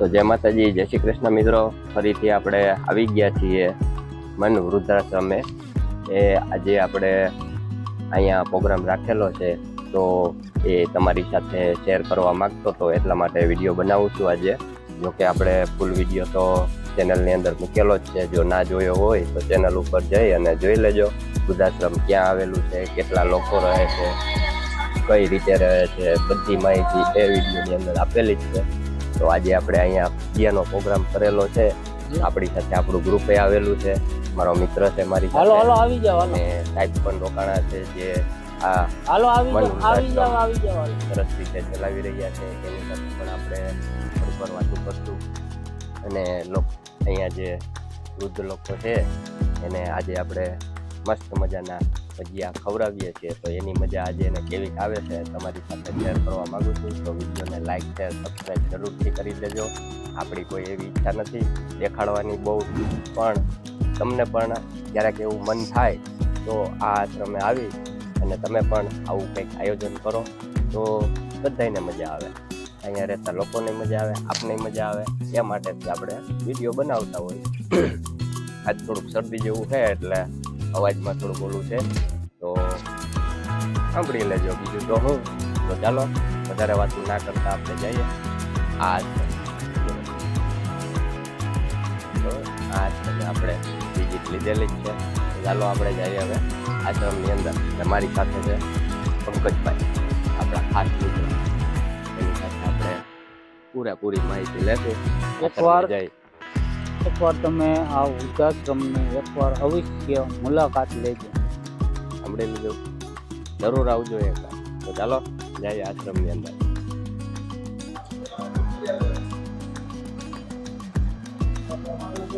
તો જય માતાજી, જય શ્રી કૃષ્ણ મિત્રો. ફરીથી આપણે આવી ગયા છીએ મન વૃદ્ધાશ્રમે. એ આજે આપણે અહીંયા પ્રોગ્રામ રાખેલો છે. તો એ તમારી સાથે શેર કરવા માગતો હતો, એટલા માટે વીડિયો બનાવું છું આજે. જો કે આપણે ફૂલ વીડિયો તો ચેનલની અંદર મૂકેલો જ છે. જો ના જોયો હોય તો ચેનલ ઉપર જઈ અને જોઈ લેજો. વૃદ્ધાશ્રમ ક્યાં આવેલું છે, કેટલા લોકો રહે છે, કઈ રીતે રહે છે, બધી માહિતી એ વિડીયોની અંદર આપેલી જ છે. તો આજે આપણે અહીંયા ભજીયાનો પ્રોગ્રામ કરેલો છે. આપણી સાથે આપણું ગ્રુપે આવેલું છે. મારો મિત્ર છે મારી હાલો હાલો આવી જાવ અને સાહેબ પણ રોકાણા છે જે આ હાલો આવી જાવ આવી જાવ આવી જાવ સરસ રીતે ચલાવી રહ્યા છે. એની સાથે પણ આપણે થોડી વાર વાતું કરશું અને લોકો અહીંયા જે વૃદ્ધ લોકો છે એને આજે આપણે મસ્ત મજાના ભજીયા ખવડાવીએ છીએ. તો એની મજા આજે એને કેવી આવે છે તમારી સાથે શેર કરવા માગું છું. તો વિડીયોને લાઇક શેર સબસ્ક્રાઈબ જરૂરથી કરી દેજો. આપણી કોઈ એવી ઈચ્છા નથી દેખાડવાની બહુ. પણ તમને પણ ક્યારેક એવું મન થાય તો આ આશ્રમે આવી અને તમે પણ આવું કંઈક આયોજન કરો. તો બધાને મજા આવે. અહીંયા રહેતા લોકોને મજા આવે, આપને મજા આવે. એ માટેથી આપણે વીડિયો બનાવતા હોઈએ. આજ થોડુંક શરદી જેવું છે એટલે અવાજમાં થોડું બોલું છે. તો સાંભળી લેજો બીજું તો હું. તો ચાલો વધારે વાતું ના કરતા આપણે જઈએ. આ તો આ છે આપણે વિઝિટ લીધેલી જ છે. ચાલો આપણે જઈએ હવે આશ્રમની અંદર. તમારી મારી સાથે છે પંકજભાઈ આપણા ખાસ મિત્ર. એની સાથે આપણે પૂરેપૂરી માહિતી લેશું. એકવાર જઈ એકવાર તમે આ વૃદ્ધાશ્રમની એકવાર અવશ્ય મુલાકાત લેજો. સાંભળી લીધું. જરૂર આવજો એકવાર. તો ચાલો, જઈએ આશ્રમની અંદર.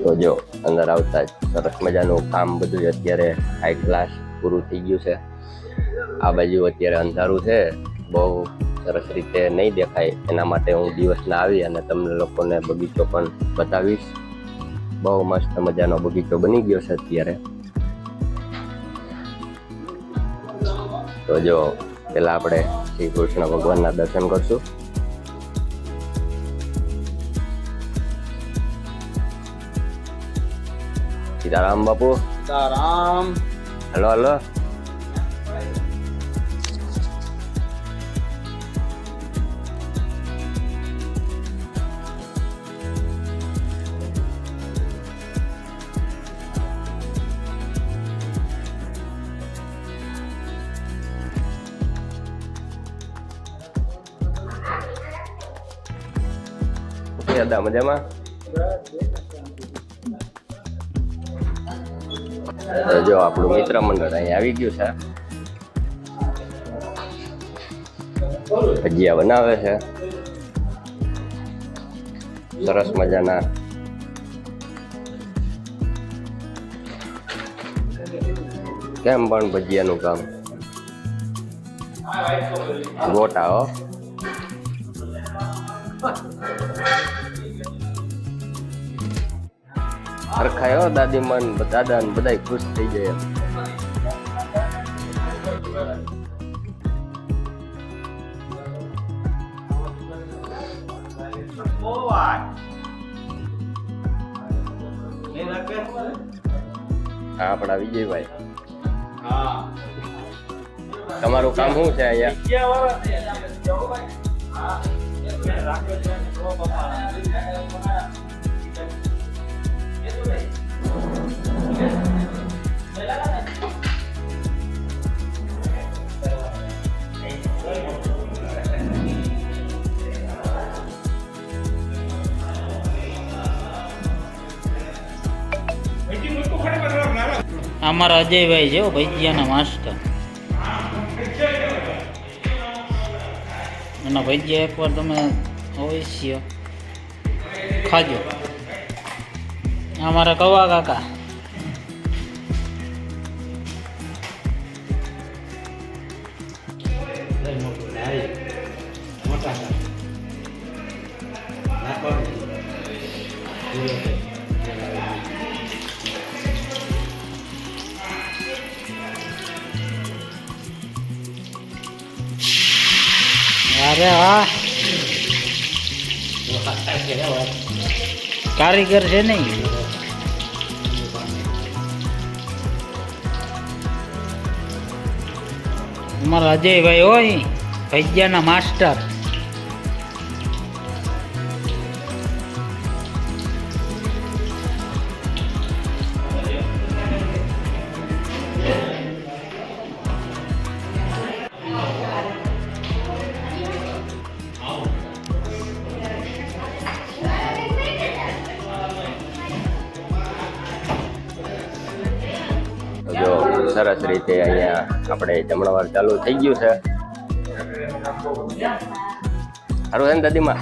તો જો, અંદર આવતા સરસ મજાનું કામ બધું અત્યારે હાઈ ક્લાસ પૂરું થઈ ગયું છે. આ બાજુ અત્યારે અંધારું છે. બહુ સરસ રીતે નહીં દેખાય. એના માટે હું દિવસના આવી અને તમને લોકોને બગીચો પણ બતાવીશ. બહુ મસ્ત મજાનો બગીચો બની ગયો છે અત્યારે. તો જો પેલા આપણે શ્રી કૃષ્ણ ભગવાનના દર્શન કરશું. સીતારામ બાપુ. સીતારામ. Hello hello. દાદા મજામાં જો આપણું મિત્ર મંડળ અહીં આવી ગયું છે ભજીયા બનાવે છે સરસ મજાના કેમ પણ ભજીયાનું કામ ગોટા હો હરખાય હો દાદી મન દાદા ને બધા ખુશ થઈ જાય એમ. હા આપણા વિજયભાઈ તમારું કામ શું છે અહીંયા અમારા અજયભાઈ છે ભજીયાના માસ્ટર. એના ભજીયા એકવાર તમે અવશ્ય ખાજો. અમારા કવા કાકા અરે વાહ કારીગર છે નહીં અમારા અજયભાઈ હોય ભૈયાના માસ્ટર. સરસ રીતે અહીંયા આપણે જમણવાર ચાલુ થઈ ગયું છે. સારું છે ને દાદીમાં?